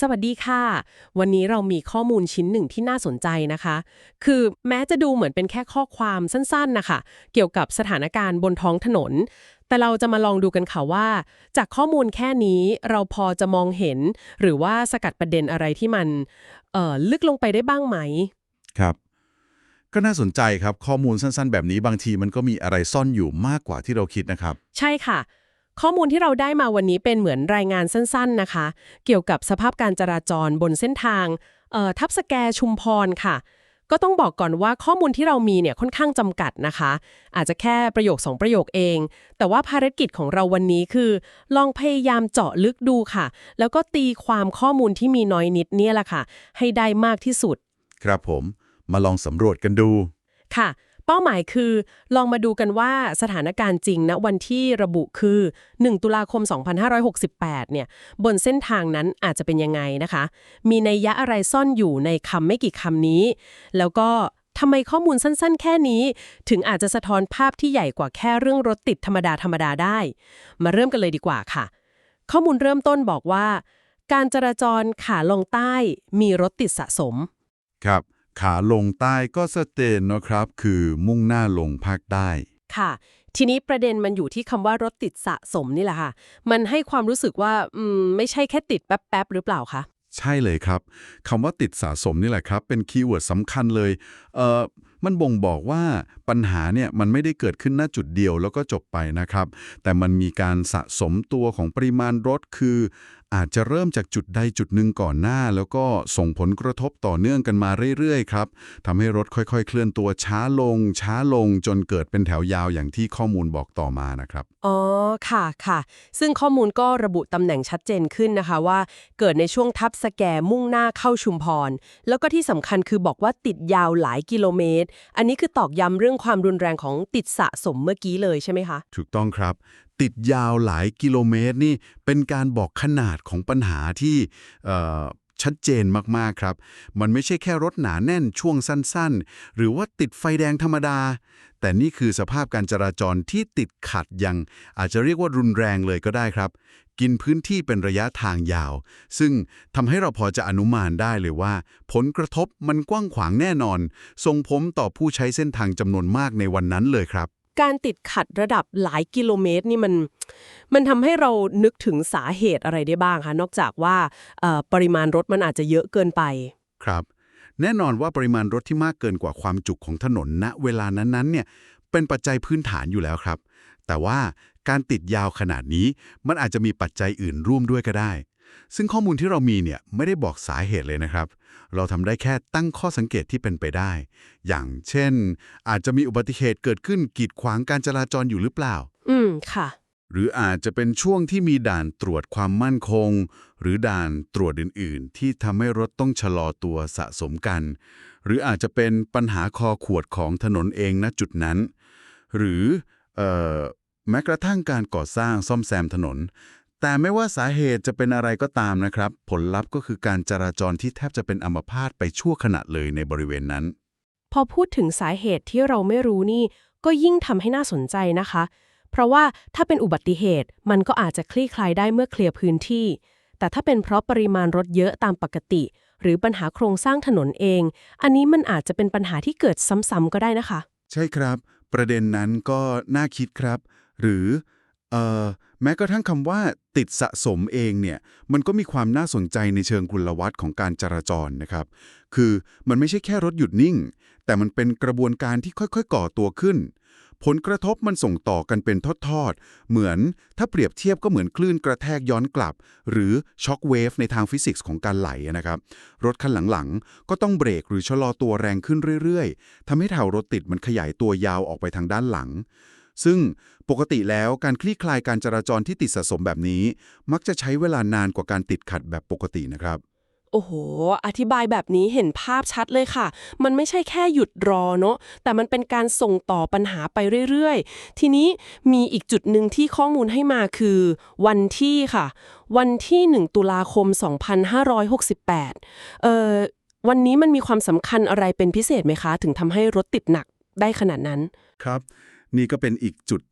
สวัสดีค่ะ วันนี้เรามีข้อมูลชิ้นหนึ่งที่น่าสนใจนะคะ คือแม้จะดูเหมือนเป็นแค่ข้อความสั้นๆนะคะ เกี่ยวกับสถานการณ์บนท้องถนน แต่เราจะมาลองดูกันค่ะว่า จากข้อมูลแค่นี้เราพอจะมองเห็น หรือว่าสกัดประเด็นอะไรที่มันเอ่อลึกลงไปได้บ้างไหม ครับ ก็น่าสนใจครับข้อมูลสั้นๆ แบบนี้บางทีมันก็มีอะไรซ่อนอยู่มากกว่าที่เราคิดนะครับ ใช่ค่ะ ข้อมูลที่เราได้มาวันนี้เป็นเหมือนรายงานสั้นๆนะคะ เกี่ยวกับสภาพการจราจรบนเส้นทางเอ่อทับสแกชุมพรค่ะ ก็ต้องบอกก่อนว่าข้อมูลที่เรามีเนี่ยค่อนข้างจำกัดนะคะ อาจจะแค่ประโยคสองประโยคเอง แต่ว่าภารกิจของเราวันนี้คือ ลองพยายามเจาะลึกดูค่ะ แล้วก็ตีความข้อมูลที่มีน้อยนิดเนี่ยแหละค่ะ ให้ได้มากที่สุด ครับผมมาลองสำรวจกันดูค่ะ เป้าหมายคือ ลองมาดูกันว่าสถานการณ์จริงณวันที่ระบุคือ 1 ตุลาคม 2568 เนี่ย บนเส้นทางนั้นอาจจะเป็นยังไงนะคะ มีนัยยะอะไรซ่อนอยู่ในคำไม่กี่คำนี้ แล้วก็ทำไมข้อมูลสั้น ๆ แค่นี้ ถึงอาจจะสะท้อนภาพที่ใหญ่กว่าแค่เรื่องรถติดธรรมดาธรรมดาได้ มาเริ่มกันเลยดีกว่าค่ะ ข้อมูลเริ่มต้นบอกว่า การจราจรขาลงใต้มีรถติดสะสม ครับ ขาลงใต้ก็สเตนนะครับ คือมุ่งหน้าลงภาคใต้ค่ะ ทีนี้ประเด็นมันอยู่ที่คำว่ารถติดสะสมนี่แหละค่ะ มันให้ความรู้สึกว่าอืมไม่ใช่แค่ติดแป๊บๆหรือเปล่าคะ ใช่เลยครับคำว่าติดสะสมนี่แหละครับ เป็นคีย์เวิร์ดสำคัญเลยเอ่อมันบ่งบอกว่าปัญหาเนี่ยมันไม่ได้เกิดขึ้นณจุดเดียวแล้วก็จบไปนะครับ แต่มันมีการสะสมตัวของปริมาณรถคือ อาจจะเริ่มจากจุดใดจุดหนึ่งก่อนหน้า แล้วก็ส่งผลกระทบต่อเนื่องกันมาเรื่อยๆครับทำให้รถค่อยๆ เคลื่อนตัวช้าลง ช้าลงจนเกิดเป็นแถวยาวอย่างที่ข้อมูลบอกต่อมานะครับ อ๋อ ค่ะค่ะ ซึ่งข้อมูลก็ระบุตำแหน่งชัดเจนขึ้นนะคะว่า เกิดในช่วงทับสแกมุ่งหน้าเข้าชุมพร แล้วก็ที่สำคัญคือบอกว่าติดยาวหลายกิโลเมตร อันนี้คือตอกย้ำเรื่องความรุนแรงของติดสะสมเมื่อกี้เลยใช่ไหมคะ ถูกต้องครับ ติดยาวหลายกิโลเมตรนี่เป็นการบอกขนาดของปัญหาที่ชัดเจนมากๆครับ มันไม่ใช่แค่รถหนาแน่นช่วงสั้นๆ หรือว่าติดไฟแดงธรรมดา แต่นี่คือสภาพการจราจรที่ติดขัดอย่าง อาจจะเรียกว่ารุนแรงเลยก็ได้ครับ กินพื้นที่เป็นระยะทางยาว ซึ่งทำให้เราพอจะอนุมานได้เลยว่า ผลกระทบมันกว้างขวางแน่นอน ส่งผลต่อผู้ใช้เส้นทางจำนวนมากในวันนั้นเลยครับ การติดขัดระดับหลายกิโลเมตรนี่มันมันทำให้เรานึกถึงสาเหตุอะไรได้บ้างคะนอกจากว่าปริมาณรถมันอาจจะเยอะเกินไป ครับ แน่นอนว่าปริมาณรถที่มากเกินกว่าความจุของถนนณเวลานั้นๆเนี่ยเป็นปัจจัยพื้นฐานอยู่แล้วครับ แต่ว่าการติดยาวขนาดนี้มันอาจจะมีปัจจัยอื่นร่วมด้วยก็ได้ ซึ่งข้อมูลที่เรามีเนี่ยไม่ได้บอกสาเหตุเลยนะครับ เราทำได้แค่ตั้งข้อสังเกตที่เป็นไปได้ อย่างเช่น อาจจะมีอุบัติเหตุเกิดขึ้นกีดขวางการจราจรอยู่หรือเปล่า อืมค่ะ หรืออาจจะเป็นช่วงที่มีด่านตรวจความมั่นคง หรือด่านตรวจอื่น ๆ ที่ทำให้รถต้องชะลอตัวสะสมกัน หรืออาจจะเป็นปัญหาคอขวดของถนนเองณจุดนั้น หรือเอ่อแม้กระทั่งการก่อสร้างซ่อมแซมถนน แต่ไม่ว่าสาเหตุจะเป็นอะไรก็ตามนะครับ ผลลัพธ์ก็คือการจราจรที่แทบจะเป็นอัมพาตไปชั่วขณะเลยในบริเวณนั้น พอพูดถึงสาเหตุที่เราไม่รู้นี่ ก็ยิ่งทำให้น่าสนใจนะคะ เพราะว่าถ้าเป็นอุบัติเหตุมันก็อาจจะคลี่คลายได้เมื่อเคลียร์พื้นที่ แต่ถ้าเป็นเพราะปริมาณรถเยอะตามปกติ หรือปัญหาโครงสร้างถนนเอง อันนี้มันอาจจะเป็นปัญหาที่เกิดซ้ำๆก็ได้นะคะ ใช่ครับ ประเด็นนั้นก็น่าคิดครับ หรือเอ่อ แม้กระทั่งคำว่าติดสะสมเองเนี่ยมันก็มีความน่าสนใจในเชิงกุลวัตของการจราจรนะครับ คือมันไม่ใช่แค่รถหยุดนิ่ง แต่มันเป็นกระบวนการที่ค่อยๆ ก่อตัวขึ้น ผลกระทบมันส่งต่อกันเป็นทอดๆ เหมือนถ้าเปรียบเทียบก็เหมือนคลื่นกระแทกย้อนกลับ หรือช็อคเวฟในทางฟิสิกส์ของการไหลนะครับ รถคันหลังๆ ก็ต้องเบรกหรือชะลอตัวแรงขึ้นเรื่อยๆทำให้แถวรถติดมันขยายตัวยาวออกไปทางด้านหลัง ซึ่งปกติแล้วการคลี่คลายการจราจรที่ติดสะสมแบบนี้ มักจะใช้เวลานานกว่าการติดขัดแบบปกตินะครับ โอ้โห อธิบายแบบนี้เห็นภาพชัดเลยค่ะ มันไม่ใช่แค่หยุดรอเนอะแต่มันเป็นการส่งต่อปัญหาไปเรื่อยๆ ทีนี้มีอีกจุดหนึ่งที่ข้อมูลให้มาคือ วันที่ค่ะ วันที่ 1 ตุลาคม 2568 เอ่อวันนี้มันมีความสำคัญอะไรเป็นพิเศษไหมคะ ถึงทำให้รถติดหนักได้ขนาดนั้น ครับ นี่ก็เป็นอีกจุด